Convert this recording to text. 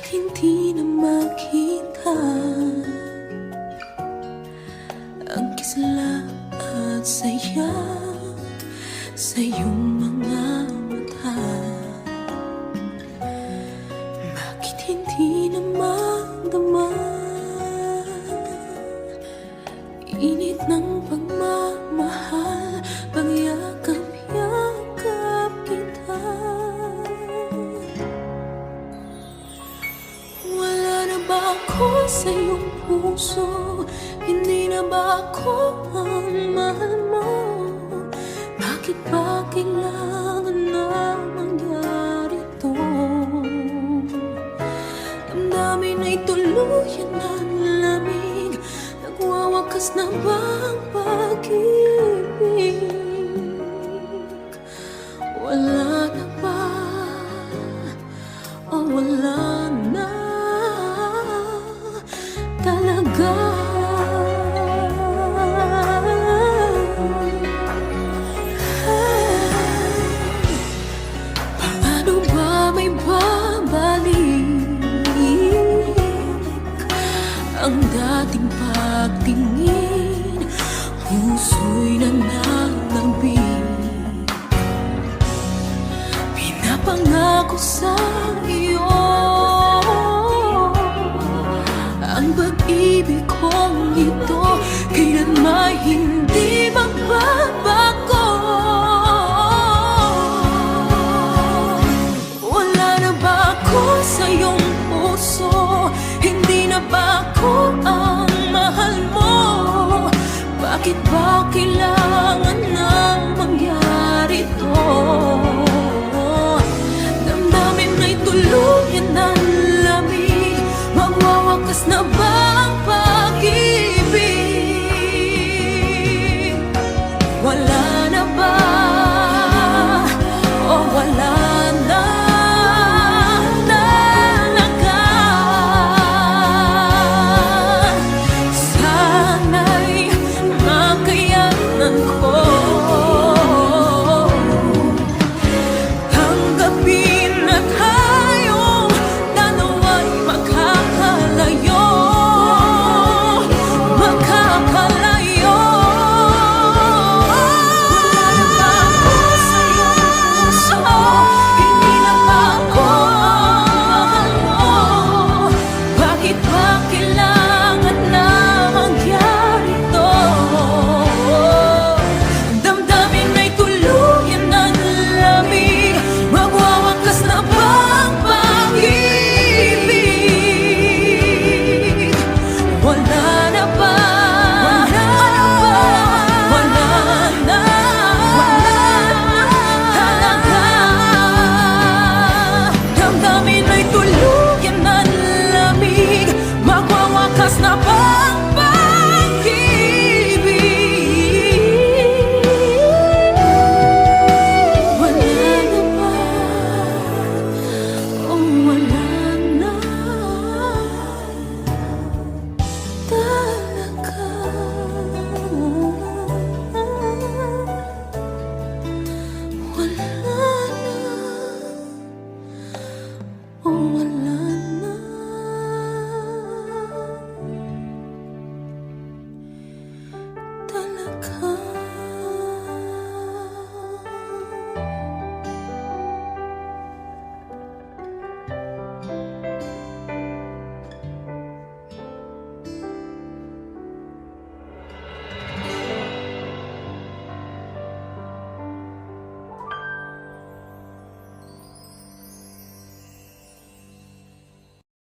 Hindi na makita Ang kisla at saya Sa iyong mga sa iyong puso? Hindi na ba ako ang mahal mo? Bakit ba kailangan na mangyari to? Damdamin ay tuluyan ng lamig Nagwawakas na ba ang pag-ibig? Wala na ba? O wala na pagtingin Puso'y nananabik Pinapangako sa iyo Ang pag-ibig ito Kailanman hindi magbabago Bakit ba kailangan nang mangyari to? Damdamin ay tuluyan ng lamig Magwawakas na ba ang pag-ibig? Wala